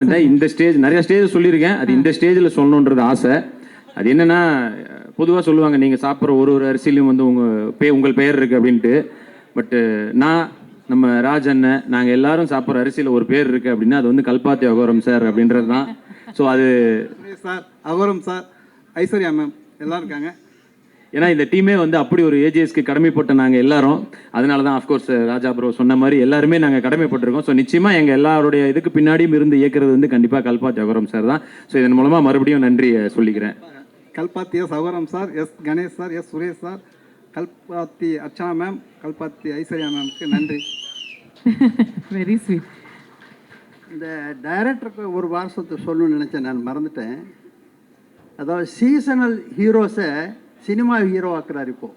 இந்த ஸ்டேஜ் நிறைய ஸ்டேஜ் சொல்லியிருக்கேன். அது இந்த ஸ்டேஜில் சொல்லணுன்றது ஆசை. அது என்னென்னா பொதுவாக சொல்லுவாங்க நீங்கள் சாப்பிட்ற ஒரு ஒரு அரிசிலையும் வந்து உங்கள் பே உங்கள் பெயர் இருக்குது அப்படின்ட்டு. பட்டு நான் நம்ம ராஜ் அண்ணன் நாங்கள் எல்லாரும் சாப்பிட்ற அரிசியில் ஒரு பேர் இருக்குது அப்படின்னா அது வந்து கல்பாத்தி அகோரம் சார் அப்படின்றது தான் ஸோ அது sir Agoram sir Aishwarya ma'am எல்லாம் இருக்காங்க. ஏன்னா இந்த டீமே வந்து அப்படி ஒரு ஏஜிஎஸ்க்கு கடமைப்பட்ட நாங்கள் எல்லாரும். அதனால தான் அஃப்கோர்ஸ் ராஜா ப்ரோ சொன்ன மாதிரி எல்லாருமே நாங்கள் கடமைப்பட்டிருக்கோம். ஸோ நிச்சயமாக எங்கள் எல்லாருடைய இதுக்கு பின்னாடியும் இருந்து இயக்குறது வந்து கண்டிப்பாக கல்பாத்தி அகோரம் சார் தான். ஸோ இதன் மூலமாக மறுபடியும் நன்றி சொல்லிக்கிறேன். Kalpathi S Aghoram sir S Ganesh sir S Suresh sir Kalpathi Archana ma'am Kalpathi Aishwarya மேம்க்கு நன்றி. வெரி ஸ்வீட் இந்த டைரக்டருக்கு ஒரு வாரசத்தை சொல்லணும்னு நினச்சேன் நான் மறந்துட்டேன். அதாவது சீசனல் ஹீரோஸை சினிமா ஹீரோ ஆக்குறார் இப்போ.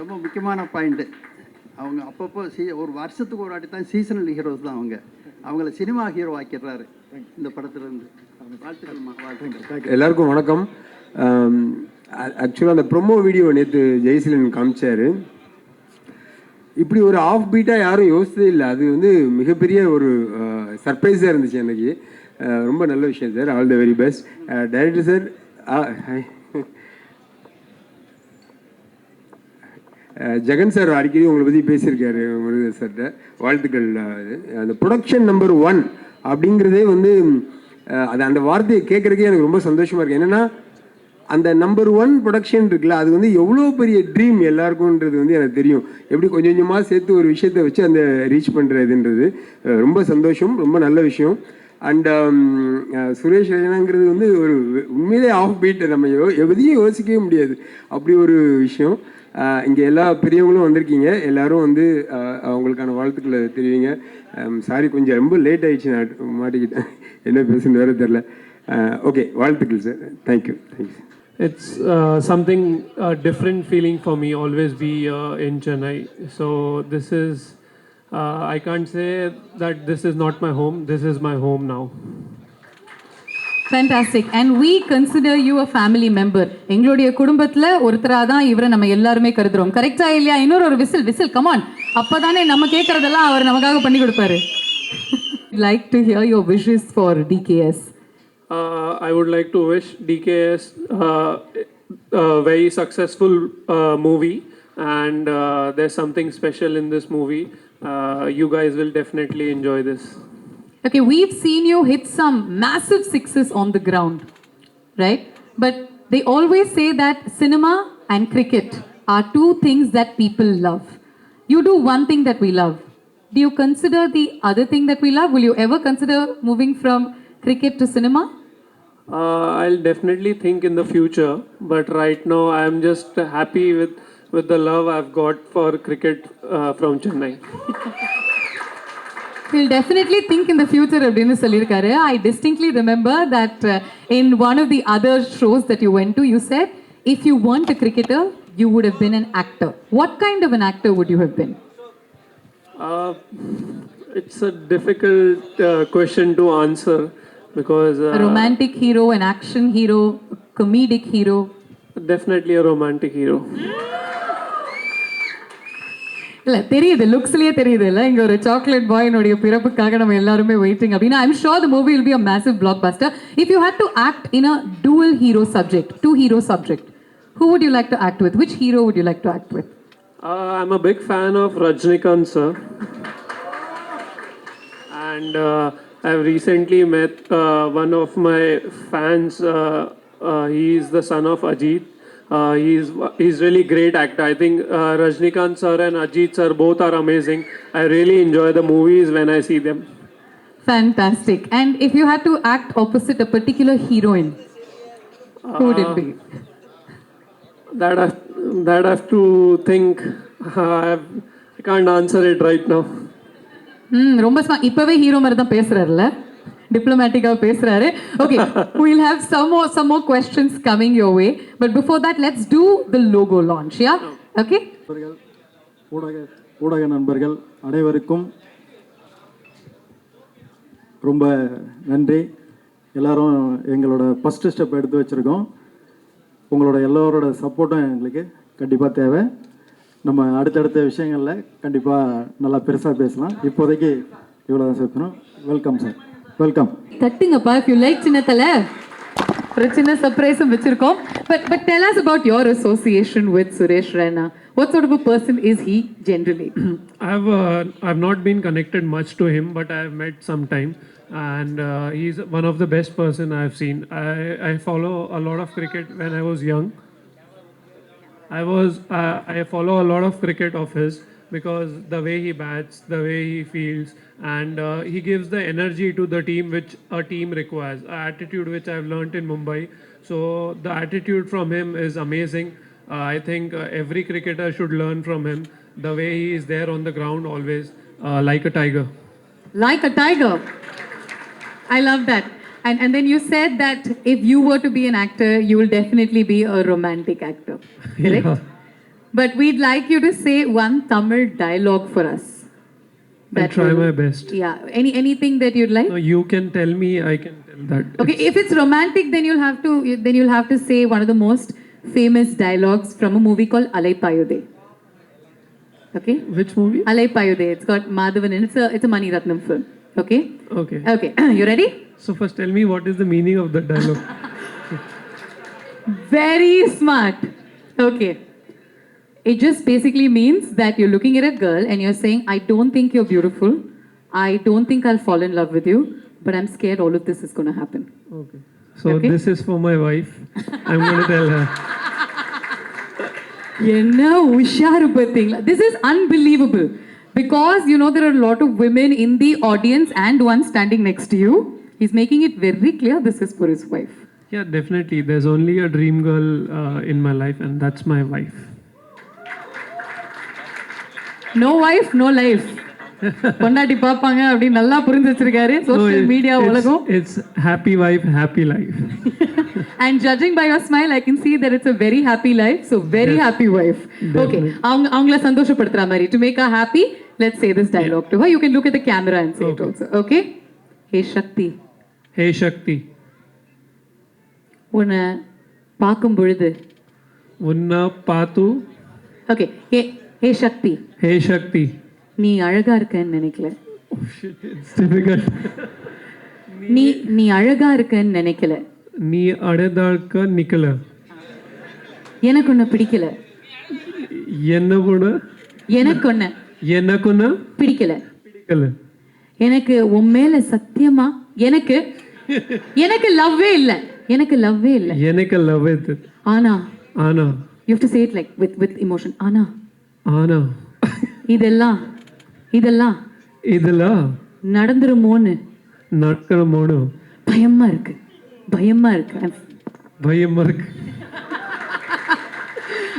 ரொம்ப முக்கியமான பாயிண்ட்டு அவங்க அப்பப்போ சீ ஒரு வருஷத்துக்கு ஒரு வாட்டி தான் சீசனல் ஹீரோஸ் தான் அவங்க. அவங்கள சினிமா ஹீரோ ஆக்கிடுறாரு இந்த படத்துலேருந்து. வாழ்த்துக்கள் எல்லாருக்கும் வணக்கம். Um, ஆக்சுவலாக அந்த ப்ரொமோ வீடியோ நேற்று ஜெய்சிலன் காமிச்சாரு. இப்படி ஒரு ஆஃப் பீட்டாக யாரும் யோசிச்சதே இல்லை. அது வந்து மிகப்பெரிய ஒரு uh, சர்ப்ரைஸாக இருந்துச்சு எனக்கு. ரொம்ப நல்ல விஷயம் sir. All the very best director sir Jagan sir அடிக்கடி உங்களை பற்றி பேசியிருக்காரு முருகன் சார்கிட்ட வாழ்த்துக்கள் அந்த ப்ரொடக்ஷன் நம்பர் ஒன் அப்படிங்கிறதே வந்து அது அந்த வார்த்தையை கேட்குறதுக்கே எனக்கு ரொம்ப சந்தோஷமாக இருக்குது என்னென்னா அந்த நம்பர் ஒன் ப்ரொடக்ஷன் இருக்குல்ல அது வந்து எவ்வளோ பெரிய ட்ரீம் எல்லாருக்கும்ன்றது வந்து எனக்கு தெரியும். எப்படி கொஞ்சம் கொஞ்சமாக சேர்த்து ஒரு விஷயத்தை வச்சு அந்த ரீச் பண்ணுறதுன்றது ரொம்ப சந்தோஷம் ரொம்ப நல்ல விஷயம். அண்ட் சுரேஷ் ரெஜனாங்கிறது வந்து ஒரு உண்மையிலே ஆஃப் பீட் நம்ம யோ எதையும் யோசிக்கவே முடியாது. அப்படி ஒரு விஷயம். இங்கே எல்லா பெரியவங்களும் வந்திருக்கீங்க. எல்லாரும் வந்து அவங்களுக்கான வாழ்த்துக்களை தெரிவிங்க. சாரி கொஞ்சம் ரொம்ப லேட் ஆயிடுச்சு. நான் மாட்டிக்கிட்டேன். என்ன பேசுன்னு வேறு தெரில ஓகே வாழ்த்துக்கள் sir thank you thank you It's uh, something uh, different feeling for me. Always be uh, in Chennai. So this is. Uh, I can't say that this is not my home. This is my home now. Fantastic and we consider you a family member எங்களுடைய குடும்பத்துல ஒருத்தரா தான் இவரை நம்ம எல்லாருமே கருதுறோம் கரெக்டா இல்லையா இன்னொரு ஒரு விசில் விசில் கமான் அப்பதானே நம்ம கேட்கறதெல்லாம் அவர் நமக்காக பண்ணி கொடுப்பாரு like to hear your wishes for TKS Uh, I would like to wish DKS uh, a very successful uh, movie, and uh, there's something special in this movie. Uh, you guys will definitely enjoy this. Okay, we've seen you hit some massive sixes on the ground, right? But they always say that cinema and cricket are two things that people love. You do one thing that we love. Do you consider the other thing that we love? Will you ever consider moving from cricket to cinema? Uh, I'll definitely think in the future, but right now I'm just happy with with the love I've got for cricket uh, from Chennai. We'll definitely think in the future அப்படின்னு சொல்லியிருக்காரு I distinctly remember that uh, in one of the other shows that you went to, you said if you weren't a cricketer, you would have been an actor. What kind of an actor would you have been? Uh, it's a difficult uh, question to answer because A uh, romantic hero, an action hero, a comedic hero. definitely a romantic hero. இல்ல தெரியுது லுக்ஸ்லயே தெரியுது இல்ல இங்க ஒரு chocolate பாயினுடைய பிறப்புக்காக நம்ம எல்லாருமே waiting அப்படின்னா I'm sure the movie will be a massive blockbuster if you had to act in a dual hero subject two hero subject who would you like to act with which hero would you like to act with Uh, I'm a big fan of Rajnikant sir. And uh, I've recently met uh, one of my fans. Uh, uh, he is the son of Ajit. Uh, he's he's really great actor. I think uh, Rajnikant sir and Ajit sir both are amazing. I really enjoy the movies when I see them. Fantastic. And if you had to act opposite a particular heroine, who would it be? That I that I have to think. I, have, I can't answer it right now. ம் ரொம்ப ஸ்மா இப்பவே hero மாதிரி தான் பேசுறாருல்ல டிப்ளமேட்டிக்காக பேசுறாரு. Okay we'll have some more some more questions coming your way. But before that let's do the logo launch yeah? Okay? ஊடக ஊடக நண்பர்கள் அனைவருக்கும் ரொம்ப நன்றி. எல்லாரும் எங்களோட ஃபஸ்ட்டு ஸ்டெப் எடுத்து வச்சுருக்கோம். உங்களோட எல்லோரோட சப்போர்ட்டும் எங்களுக்கு கண்டிப்பாக தேவை. நம்ம அடுத்தடுத்த விஷயங்களில் கண்டிப்பாக நல்லா பெருசாக பேசலாம். இப்போதைக்கு இவ்வளோ தான் சேர்க்கணும் welcome sir welcome தட்டுங்கப்பா if you like சின்ன தலை ஒரு சின்ன சர்ப்ரைஸும் வச்சிருக்கோம் but but tell us about your association with Suresh Raina what sort of a person is he generally I've uh, I've not been connected much to him, but I've met sometime, and uh, he's one of the best person I've seen. I I follow a lot of cricket when I was young. I was uh, I follow a lot of cricket of his because the way he bats, the way he feels, and uh, he gives the energy to the team which a team requires. A attitude which I've learnt in Mumbai. So the attitude from him is amazing. Uh, I think uh, every cricketer should learn from him. The way he is there on the ground always, uh, like a tiger. like a tiger i love that and and then you said that if you were to be an actor you will definitely be a romantic actor correct Yeah. But we'd like you to say one tamil dialogue for us I'll try will- my best. yeah any anything that you'd like No, you can tell me, I can tell that. Okay, if it's romantic, then you'll have to then you'll have to say one of the most famous dialogues from a movie called Alai Payude. Okay, Which movie? Alai Payude. It's got Madhavan and it's a it's a Mani Ratnam film. Okay, Okay. okay, you ready? So first, tell me what is the meaning of that dialogue. Very smart. Okay. It just basically means that you're looking at a girl and you're saying, I don't think you're beautiful. I don't think I'll fall in love with you, but I'm scared all of this is going to happen. Okay. So Okay. this is for my wife. I'm going to tell her. என்ன உஷாரு பார்த்தீங்களா this is unbelievable because you know there are lot of women in the audience and one standing next you is making it very clear this is for is wife Yeah, definitely. There's only a dream girl uh, in my life, and that's my wife. No wife no life பொண்டாட்டி பார்ப்பாங்க அப்படின்னு நல்லா புரிஞ்சு வச்சிருக்காரு social media உலகம் It's happy wife, happy life. And judging by your smile I can see that it's a very happy life so very happy wife okay அவங்க அவங்கள சந்தோஷப்படுத்துற மாதிரி to make her happy let's say this dialogue to her you can look at the camera and say it also okay hey shakti Hey Shakti, உன்னை பார்க்கும் பொழுது Unna Patu. Okay hey hey Shakti. Hey Shakti. நீ அழகா இருக்கன்னு நினைக்கல. Oh. நீ நீ அழகா இருக்கன்னு நினைக்கல. நீ அடைதாழ்க்க நிக்கல. எனக்கு உன்னை பிடிக்கல. என்ன பண்ண எனக்கு உன்னை எனக்குன்னா பிடிக்கல. பிடிக்கல. எனக்கு உன் மேல சத்தியமா எனக்கு எனக்கு லவ்வே இல்ல. எனக்கு லவ்வே இல்ல. எனக்கு லவ் இது ஆனா ஆனா. You have to say it like with with emotion ஆனா ஆனா இதெல்லாம் இதெல்லாம் இதெல்லாம் நடந்துருமோன்னு நடக்கணுமோனு பயமா இருக்கு பயமா இருக்கு I'm பயமா இருக்கு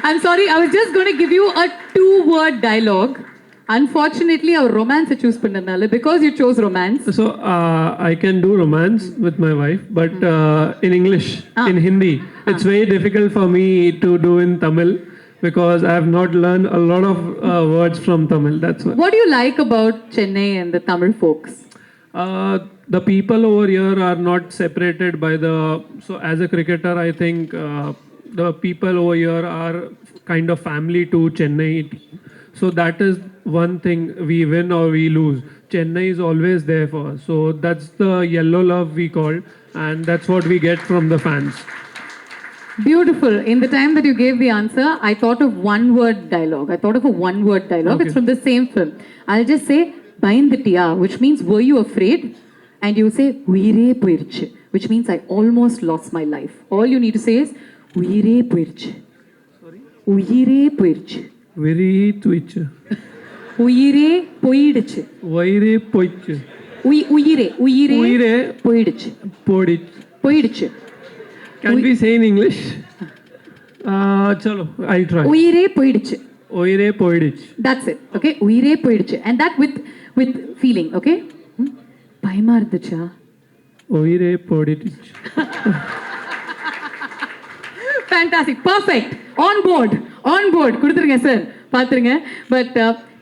I'm sorry, I was just going to give you a two word dialogue. Unfortunately, our romance choose பண்ணனால because you chose romance. So uh, I can do romance with my wife, but uh, in English, in Hindi, it's very difficult for me to do in Tamil because I have not learned a lot of uh, words from Tamil. That's why. What do you like about Chennai and the Tamil folks? Uh, the people over here are not separated by the. So as a cricketer, I think uh, the people over here are kind of family to Chennai. So that is one thing we win or we lose. Chennai is always there for us. So that's the yellow love we call, and that's what we get from the fans. Beautiful. In the time that you gave the answer, I thought of one word dialogue. I thought of a one word dialogue. Okay. It's from the same film. I'll just say, Bayindatiya, which means, were you afraid? And you say, Uire poirchu, which means, I almost lost my life. All you need to say is, Uire poirchu. Sorry? Uire poirchu. Uire tuich. Uire poirchu. Uire poirchu. Uire, uire, uire, poirchu. Poirchu. Poirchu. Can we say in English? Uh, chalo, I'll try. உயிரே போயிடுச்சு. Oire podich. That's it. Okay. உயிரே போயிடுச்சு. And that with with feeling. Okay. Hmm? பயமா இருந்துச்சா? Oire podich. Fantastic. Perfect. On board. On board. கொடுத்துருங்க sir பார்த்துருங்க but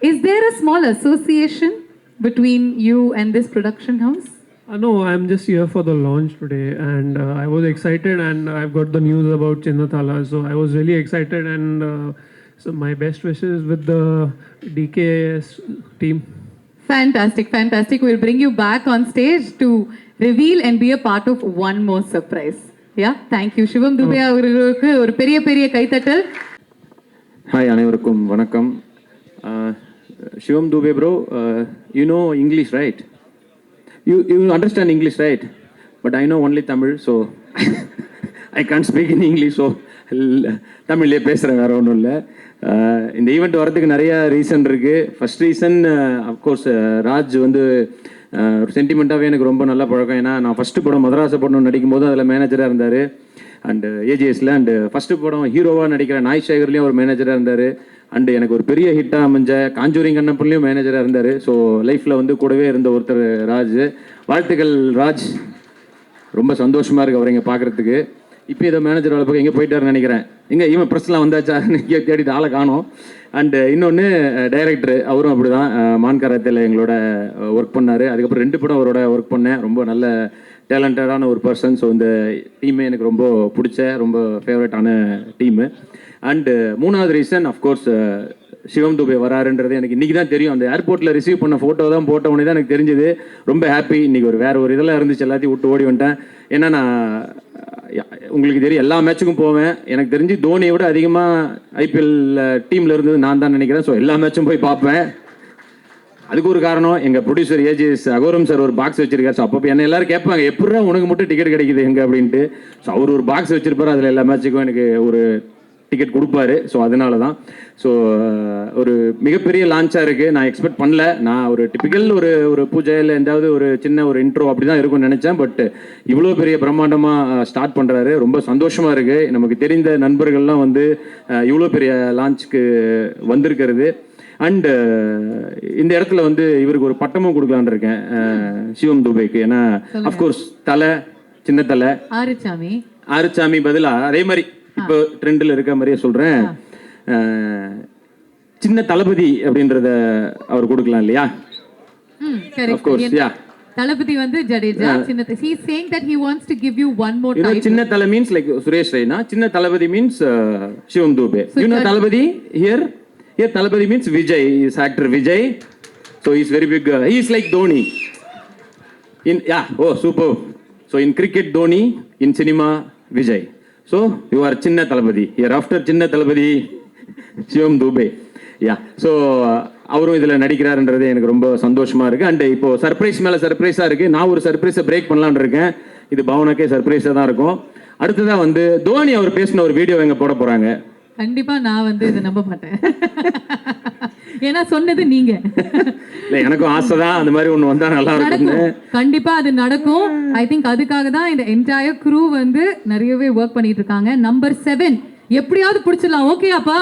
is there a small association between you and this production house Uh, no, I'm just here for the launch today, and uh, I was excited, and I've got the news about Chinnathala, so I was really excited, and uh, So my best wishes with the DKS team. Fantastic, fantastic. We'll bring you back on stage to reveal and be a part of one more surprise. Yeah, thank you. சிவம் துபே அவர்களுக்கு ஒரு பெரிய பெரிய கைத்தட்டல் hi அனைவருக்கும் வணக்கம் Shivam Dube bro you know English right you you understand English right but I know only Tamil so I can't speak in English so தமிழ்லேயே பேசுகிறேன் வேறு ஒன்றும் இல்லை. இந்த ஈவெண்ட் வரதுக்கு நிறைய ரீசன் இருக்குது ஃபஸ்ட் ரீசன் அஃப்கோர்ஸ் ராஜ் வந்து சென்டிமெண்ட்டாகவே எனக்கு ரொம்ப நல்ல பழக்கம். ஏன்னா நான் ஃபஸ்ட்டு படம் மதராச படம் நடிக்கும் போது அதில் மேனேஜராக இருந்தார். அண்டு ஏஜிஎஸில் அண்டு ஃபஸ்ட்டு படம் ஹீரோவாக நடிக்கிற நாய் சேகர்லேயும் ஒரு மேனேஜராக இருந்தார். அண்டு எனக்கு ஒரு பெரிய ஹிட்டாக அமைஞ்ச காஞ்சூரிங் கண்ணப்பன்லேயும் மேனேஜராக இருந்தார். ஸோ லைஃப்பில் வந்து கூடவே இருந்த ஒருத்தர் ராஜ். வாழ்த்துக்கள் ராஜ். ரொம்ப சந்தோஷமாக இருக்கு அவர் இங்கே பார்க்குறதுக்கு. இப்போ ஏதோ மேனேஜர் வேலை பக்கம் எங்கே போயிட்டாருன்னு நினைக்கிறேன். எங்கே இவன் ப்ரெஸ்லாம் வந்தாச்சா? இங்கே தேடிட்டு ஆளை காணோம். அண்டு இன்னொன்று டைரக்டர் அவரும் அப்படி தான் மான்காரத்தில் எங்களோட ஒர்க் பண்ணார். அதுக்கப்புறம் ரெண்டு படம் அவரோட ஒர்க் பண்ணேன். ரொம்ப நல்ல டேலண்டடான ஒரு பர்சன் ஸோ இந்த டீமே எனக்கு ரொம்ப பிடிச்ச ரொம்ப ஃபேவரட்டான டீமு அண்டு uh, மூணாவது reason of course uh, Shivam Dube வராருன்றது எனக்கு இன்றைக்கி தான் தெரியும். அந்த ஏர்போர்ட்டில் ரிசீவ் பண்ண ஃபோட்டோ தான் போட்ட உடனே தான் எனக்கு தெரிஞ்சது. ரொம்ப ஹாப்பி இன்றைக்கி ஒரு வேறு ஒரு இதெல்லாம் இருந்துச்சு. எல்லாத்தையும் விட்டு ஓடி வந்துட்டேன். ஏன்னா நான் உங்களுக்கு தெரியும் எல்லா மேட்சுக்கும் போவேன். எனக்கு தெரிஞ்சு தோனியை விட அதிகமாக ஐபிஎல் டீமில் இருந்தது நான் தான் நினைக்கிறேன். ஸோ எல்லா மேட்சும் போய் பார்ப்பேன். அதுக்கு ஒரு காரணம் எங்கள் ப்ரொடியூசர் ஏஜிஎஸ் அகோரம் சார் ஒரு பாக்ஸ் வச்சிருக்காரு. ஸோ அப்போ என்ன எல்லாரும் கேட்பாங்க எப்படிடா உனக்கு மட்டும் டிக்கெட் கிடைக்குது எங்க? அப்படின்ட்டு. ஸோ அவர் ஒரு பாக்ஸ் வச்சிருப்பாரு. அதில் எல்லா மேட்சுக்கும் எனக்கு ஒரு டிக்கெட் கொடுப்பாரு. ஸோ அதனால தான் ஸோ ஒரு மிகப்பெரிய லான்ச்சாக இருக்குது நான் எக்ஸ்பெக்ட் பண்ணல. நான் ஒரு டிபிக்கல் ஒரு ஒரு பூஜை இல்லை எந்தாவது ஒரு சின்ன ஒரு இன்ட்ரோ அப்படி தான் இருக்கும்னு நினச்சேன். பட் இவ்வளோ பெரிய பிரம்மாண்டமாக ஸ்டார்ட் பண்ணுறாரு ரொம்ப சந்தோஷமாக இருக்குது நமக்கு தெரிந்த நண்பர்கள்லாம் வந்து இவ்வளோ பெரிய லான்ச்சுக்கு வந்திருக்கிறது. அண்ட் இந்த இடத்துல வந்து இவருக்கு ஒரு பட்டமும் கொடுக்கலான்னு இருக்கேன். சிவம் துபைக்கு. ஏன்னா அஃப்கோர்ஸ் தலை சின்ன தலை. ஆறுச்சாமி. ஆறுச்சாமி பதிலா? அதே மாதிரி. இப்போ ட்ரெண்டில் இருக்க மாதிரியே சொல்றேன். அஹ், சின்ன தளபதி அப்படின்றத அவர் கொடுக்கலாம் இல்லையா. தளபதி வந்து ஜடேஜா சின்ன தலை மீன்ஸ் லைக் சுரேஷ் ரெய்னா சின்ன Thalapathy means Shivam Dube. You know Thalapathy? Here here Thalapathy means Vijay is actor Vijay. So is very big is like Dhoni in yeah oh super so in cricket Dhoni in cinema Vijay. So you are சின்ன Thalapathy here after சின்ன தளபதி சிவம் Dube yeah so அவரும் இதில் நடிக்கிறாருன்றது எனக்கு ரொம்ப சந்தோஷமா இருக்கு. And இப்போ surprise மேலே சர்ப்ரைஸாக இருக்கு. நான் ஒரு சர்ப்ரைஸை பிரேக் பண்ணலான்னு இருக்கேன். இது பவனுக்கே சர்ப்ரைஸாக தான் இருக்கும். அடுத்ததாக வந்து தோனி அவர் பேசின ஒரு வீடியோ எங்கே போட போறாங்க? கண்டிப்பா நான் வந்து இதை நம்ப மாட்டேன். ஏன்னா சொன்னது நீங்க. இல்லை எனக்கும் ஆசை தான் அந்த மாதிரி ஒன்று வந்தால் நல்லா நடக்கும். கண்டிப்பா அது நடக்கும். ஐ திங்க் அதுக்காக தான் இந்த என்டையர் crew வந்து நிறையவே ஒர்க் பண்ணிட்டு இருக்காங்க. நம்பர் செவன் எப்படியாவது பிடிச்சிடலாம். ஓகேயாப்பா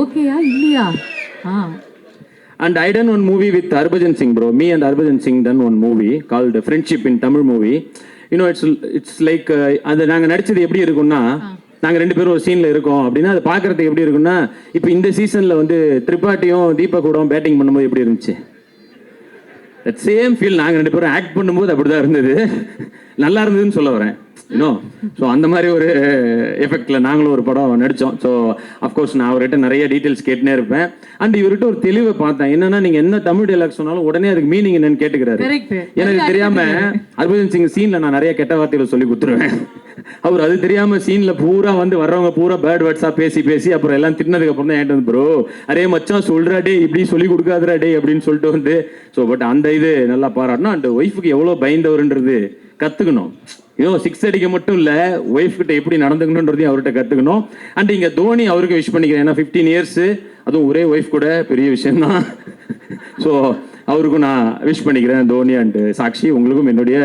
ஓகேயா இல்லையா? ஆ. And I done one movie with Harbhajan Singh, bro. Me and Harbhajan Singh done one movie called Friendship in Tamil movie. You know, it's it's like uh, அது நாங்கள் நடிச்சது எப்படி இருக்கும்னா நாங்கள் ரெண்டு பேரும் ஒரு சீனில் இருக்கோம் அப்படின்னா அது பார்க்கறதுக்கு எப்படி இருக்கும்னா இப்போ இந்த சீசனில் வந்து திரிபாட்டியும் தீபக் பேட்டிங் பண்ணும்போது எப்படி இருந்துச்சு? தட் சேம் ஃபீல் நாங்கள் ரெண்டு பேரும் ஆக்ட் பண்ணும்போது அப்படி தான் இருந்தது. நல்லா இருந்ததுன்னு சொல்ல வரேன். இன்னும் ஸோ அந்த மாதிரி ஒரு எஃபெக்டில் நாங்களும் ஒரு படம் நடித்தோம் ஸோ அஃப்கோர்ஸ் நான் அவர்கிட்ட நிறைய டீட்டெயில்ஸ் கேட்டுனே இருப்பேன். அண்ட் இவர்கிட்ட ஒரு தெளிவை பார்த்தேன். என்னன்னா நீங்கள் என்ன தமிழ் டைலாக் சொன்னாலும் உடனே அதுக்கு மீனிங் என்னன்னு கேட்டுக்கிறாரு. எனக்கு தெரியாம ஹர்பஜன் சிங் சீன்ல நான் நிறைய கெட்ட வார்த்தைகளை சொல்லி கொடுத்துருவேன். அவர் அது தெரியாம சீன்ல பூரா வந்து வர்றவங்க பூரா பேட் வேர்ட்ஸா பேசி பேசி அப்புறம் எல்லாம் திட்டினதுக்கு அப்புறம் தான் வந்து ப்ரோ அரே மச்சான் சொல்றா டே இப்படி சொல்லி கொடுக்காதடா டே அப்படின்னு சொல்லிட்டு வந்து ஸோ பட் அந்த இது நல்லா பாராட்டணும். அண்ட் ஒய்ஃபுக்கு எவ்வளோ பயந்தவர்ன்றது. கற்றுக்கணும் ஏதோ சிக்ஸ் அடிக்க மட்டும் இல்லை ஒய்ஃப் கிட்ட எப்படி நடந்துக்கணுன்றதையும் அவர்கிட்ட கற்றுக்கணும் அண்ட் இங்கே தோனி அவருக்கு விஷ் பண்ணிக்கிறேன். ஏன்னா ஃபிஃப்டீன் இயர்ஸ் அதுவும் ஒரே ஒய்ஃப் கூட பெரிய விஷயம்தான். ஸோ அவருக்கும் நான் விஷ் பண்ணிக்கிறேன் தோனி அண்டு சாக்ஷி உங்களுக்கும் என்னுடைய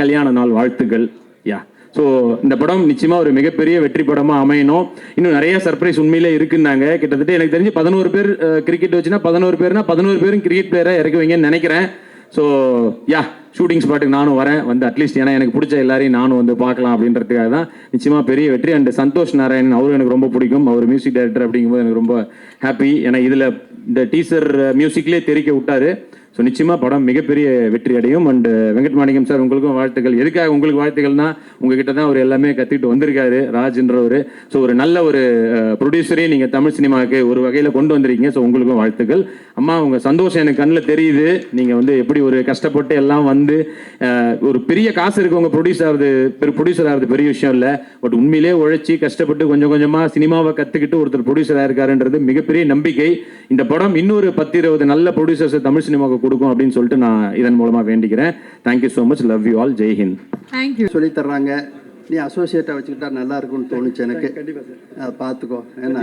கல்யாண நாள் வாழ்த்துக்கள். யா ஸோ இந்த படம் நிச்சயமாக ஒரு மிகப்பெரிய வெற்றி படமாக அமையணும். இன்னும் நிறைய சர்ப்ரைஸ் உண்மையிலே இருக்குன்னாங்க. கிட்டத்தட்ட எனக்கு தெரிஞ்சு பதினோரு பேர் கிரிக்கெட் வச்சுன்னா பதினோரு பேர்னா பதினோரு பேரும் கிரிக்கெட் பிளேயராக இறக்குவீங்கன்னு நினைக்கிறேன். ஸோ யா ஷூட்டிங் ஸ்பாட்டுக்கு நானும் வரேன். வந்து அட்லீஸ்ட் ஏன்னா எனக்கு பிடிச்ச எல்லாரையும் நானும் வந்து பார்க்கலாம் அப்படின்றதுக்காக தான். நிச்சயமாக பெரிய வெற்றி. அண்ட் சந்தோஷ் நாராயண் அவரும் எனக்கு ரொம்ப பிடிக்கும். அவர் மியூசிக் டைரக்டர் அப்படிங்கும்போது எனக்கு ரொம்ப ஹாப்பி ஏன்னா இதில் இந்த டீசர் மியூசிக்லேயே தெரிக்க விட்டாரு. ஸோ நிச்சயமாக படம் மிகப்பெரிய வெற்றி அடையும். And uh, Venkat Manickam sir உங்களுக்கும் வாழ்த்துக்கள். எதுக்காக உங்களுக்கு வாழ்த்துக்கள்னா உங்ககிட்ட தான் அவர் எல்லாமே கற்றுக்கிட்டு வந்திருக்காரு ராஜ்ன்றவர். ஸோ ஒரு நல்ல ஒரு uh, ப்ரொடியூசரையும் நீங்கள் தமிழ் சினிமாவுக்கு ஒரு வகையில் கொண்டு வந்திருக்கீங்க. ஸோ உங்களுக்கும் வாழ்த்துக்கள். அம்மா உங்கள் சந்தோஷம் எனக்கு கண்ணில் தெரியுது. நீங்கள் வந்து எப்படி ஒரு கஷ்டப்பட்டு எல்லாம் வந்து uh, ஒரு பெரிய காசு இருக்கவங்க ப்ரொடியூஸ் ஆகுது ப்ரொடியூசர் ஆகுது பெரிய விஷயம் இல்லை. பட் உண்மையிலே உழைச்சி கஷ்டப்பட்டு கொஞ்சம் கொஞ்சமாக சினிமாவை கற்றுக்கிட்டு ஒருத்தர் ப்ரொடியூசர் ஆயிருக்காருன்றது மிகப்பெரிய நம்பிக்கை. இந்த படம் இன்னொரு பத்து இருபது நல்ல ப்ரொடியூசர்ஸ் தமிழ் சினிமாவுக்கு கொடுக்கும் அப்படின்னு சொல்லிட்டு நான் இதன் மூலமாக வேண்டிக்கிறேன். Thank you so much love you all Jai Hind thank you சொல்லி தர்றாங்க நீ அசோசியேட்டாக வச்சுக்கிட்டா நல்லா இருக்கும்னு தோணுச்சு எனக்கு. அதை பார்த்துக்கோ ஏன்னா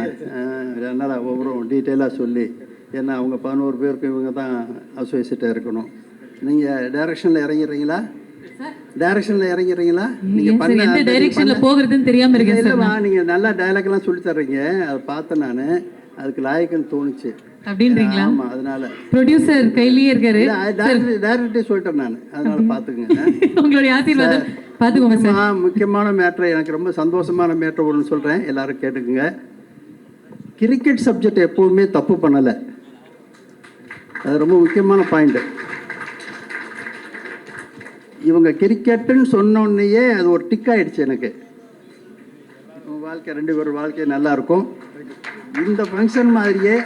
அதனால் ஒவ்வொரு டீட்டெயிலாக சொல்லி. ஏன்னா அவங்க பதினோரு பேருக்கு இவங்க தான் அசோசியேட்டாக இருக்கணும். நீங்கள் டைரக்ஷனில் இறங்கிடுறீங்களா? டைரக்ஷனில் இறங்கிடுறீங்களா? நீங்கள் சார் எந்த பண்ண டைரக்ஷன்ல போகிறதுன்னு தெரியாம இருக்கேன் சார் இல்லைம்மா நீங்கள் நல்லா டைலாக்லாம் சொல்லி தர்றீங்க அதை பார்த்தேன் நான். அதுக்கு லாயக்குன்னு தோணுச்சு. அப்படின்றீங்களா? ஆமாம் அதனால. ப்ரொடியூசர் கையிலேயே இருக்காரு. டேரக்டே சொல்லிட்டேன் நான். அதனால பார்த்துக்குங்க உங்களுடைய ஆசீர்வாதம். பாத்துக்கோங்க சார் முக்கியமா- முக்கியமான மேட்ரு எனக்கு ரொம்ப சந்தோஷமான மேட்ரு ஒன்று சொல்கிறேன் எல்லாரும் கேட்டுக்குங்க. கிரிக்கெட் சப்ஜெக்ட் எப்போவுமே தப்பு பண்ணலை. அது ரொம்ப முக்கியமான பாயிண்ட் இவங்க கிரிக்கெட்டுன்னு சொன்ன உடனேயே அது ஒரு டிக் ஆயிடுச்சு எனக்கு. வாழ்க்கை ரெண்டு பேரும் வாழ்க்கை நல்லா இருக்கும். இந்த ஃபங்க்ஷன் மாதிரியே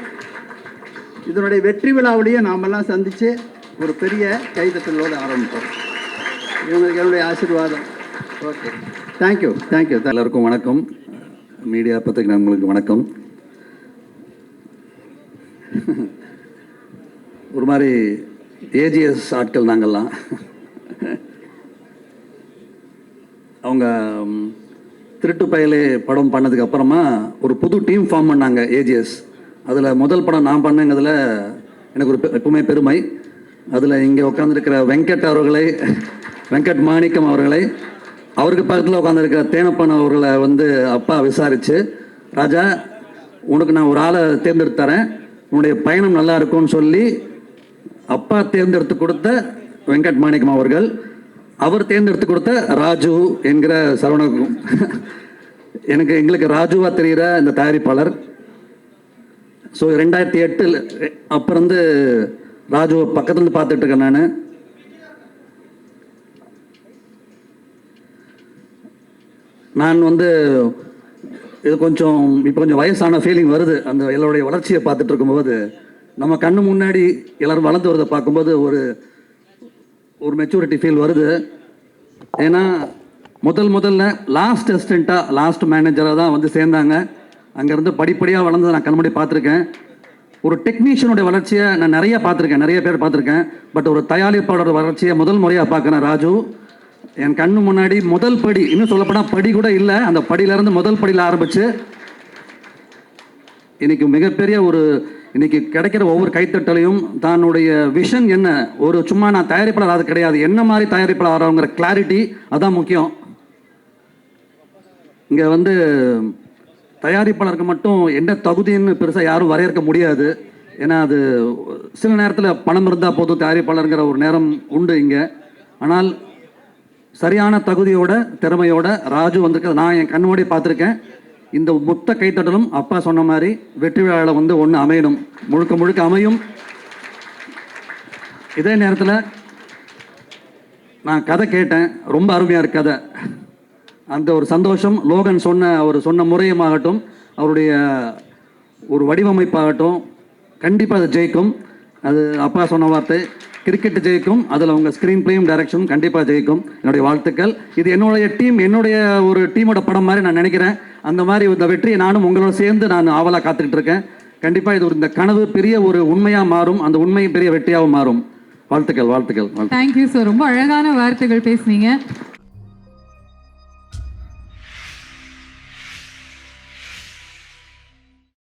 இதனுடைய வெற்றி விழாவிலேயே நாமெல்லாம் சந்தித்து ஒரு பெரிய கைதட்டலோடு ஆரம்பிப்போம். இவங்களுக்கு என்னுடைய ஆசீர்வாதம். ஓகே தேங்க்யூ தேங்க்யூ எல்லாருக்கும் வணக்கம். மீடியா பத்திரிகை நண்பர்களுக்கு வணக்கம். ஒரு மாதிரி ஏஜிஎஸ் ஆட்கள் நாங்கள்லாம். அவங்க திருட்டு பயலே படம் பண்ணதுக்கு அப்புறமா ஒரு புது டீம் ஃபார்ம் பண்ணாங்க ஏஜிஎஸ். அதில் முதல் படம் நான் பண்ணங்கிறதுல எனக்கு ஒரு எப்பவுமே பெருமை. அதில் இங்கே உட்காந்துருக்கிற வெங்கட் அவர்களை வெங்கட் மாணிக்கம் அவர்களை அவருக்கு பக்கத்தில் உட்காந்துருக்கிற தேனப்பன் அவர்களை வந்து அப்பா விசாரித்து ராஜா உனக்கு நான் ஒரு ஆளை தேர்ந்தெடுத்து தரேன். உன்னுடைய பயணம் நல்லா இருக்கும்னு சொல்லி அப்பா தேர்ந்தெடுத்து கொடுத்த வெங்கட் மாணிக்கம் அவர்கள் அவர் தேர்ந்தெடுத்து கொடுத்த ராஜு என்கிற சரவண எனக்கு எங்களுக்கு ராஜுவாக தெரிகிற இந்த தயாரிப்பாளர். ஸோ ரெண்டாயிரத்தி எட்டில் அப்போ இருந்து ராஜுவை பக்கத்துலேருந்து பார்த்துட்டு இருக்கேன் நான். நான் வந்து இது கொஞ்சம் இப்போ கொஞ்சம் வயசான ஃபீலிங் வருது. அந்த எல்லோருடைய வளர்ச்சியை பார்த்துட்டு இருக்கும்போது நம்ம கண்ணு முன்னாடி எல்லோரும் வளர்ந்து வரதை பார்க்கும்போது ஒரு ஒரு மெச்சூரிட்டி ஃபீல் வருது. ஏன்னா முதல் முதல்ல லாஸ்ட் அசிஸ்டண்ட்டாக லாஸ்ட் மேனேஜராக தான் வந்து சேர்ந்தாங்க. அங்கேருந்து படிப்படியாக வளர்ந்து நான் கண்முடி பார்த்துருக்கேன். ஒரு டெக்னீஷியனுடைய வளர்ச்சியை நான் நிறைய பார்த்துருக்கேன் நிறைய பேர் பார்த்துருக்கேன். பட் ஒரு தயாரிப்பாளர் வளர்ச்சியை முதல் முறையாக பார்க்குறேன் ராஜு என் கண்ணு முன்னாடி முதல் படி இன்னும் சொல்லப்போனால் படி கூட இல்லை அந்த படியிலேருந்து முதல் படியில் ஆரம்பித்து இன்னைக்கு மிகப்பெரிய ஒரு இன்னைக்கு கிடைக்கிற ஒவ்வொரு கைத்தட்டலையும் தன்னுடைய விஷன் என்ன? ஒரு சும்மா நான் தயாரிப்பாளர் அது கிடையாது. என்ன மாதிரி தயாரிப்பாளர் ஆகிறவங்கிற கிளாரிட்டி அதுதான் முக்கியம். இங்கே வந்து தயாரிப்பாளருக்கு மட்டும் என்ன தகுதின்னு பெருசாக யாரும் வரையறுக்க முடியாது. ஏன்னா அது சில நேரத்தில் பணம் இருந்தால் போதும் தயாரிப்பாளருங்கிற ஒரு நேரம் உண்டு இங்கே. ஆனால் சரியான தகுதியோட திறமையோட ராஜு வந்திருக்கிறது நான் என் கண்ணோடி பார்த்துருக்கேன். இந்த மொத்த கைத்தட்டலும் அப்பா சொன்ன மாதிரி வெற்றி விழாவில் வந்து ஒன்று அமையணும். முழுக்க முழுக்க அமையும். இதே நேரத்தில் நான் கதை கேட்டேன். ரொம்ப அருமையாக இருக்கு கதை. அந்த ஒரு சந்தோஷம். லோகன் சொன்ன அவர் சொன்ன முறையுமாகட்டும் அவருடைய ஒரு வடிவமைப்பாகட்டும் கண்டிப்பாக அது ஜெயிக்கும். அது அப்பா சொன்ன வார்த்தை கிரிக்கெட் ஜெயிக்கும். அதில் உங்கள் ஸ்க்ரீன் பிளேயும் டைரக்ஷனும் கண்டிப்பாக ஜெயிக்கும். என்னுடைய வாழ்த்துக்கள். இது என்னுடைய டீம் என்னுடைய ஒரு டீமோட படம் மாதிரி நான் நினைக்கிறேன். அந்த மாதிரி இந்த வெற்றியை நானும் உங்களோட சேர்ந்து நான் ஆவலாக காத்துக்கிட்டு இருக்கேன். கண்டிப்பாக இது ஒரு இந்த கனவு பெரிய ஒரு உண்மையாக மாறும். அந்த உண்மை பெரிய வெற்றியாகவும் மாறும். வாழ்த்துக்கள் வாழ்த்துக்கள் வாழ்த்துக்கள். தேங்க்யூ சார் ரொம்ப அழகான வார்த்தைகள் பேசுனீங்க.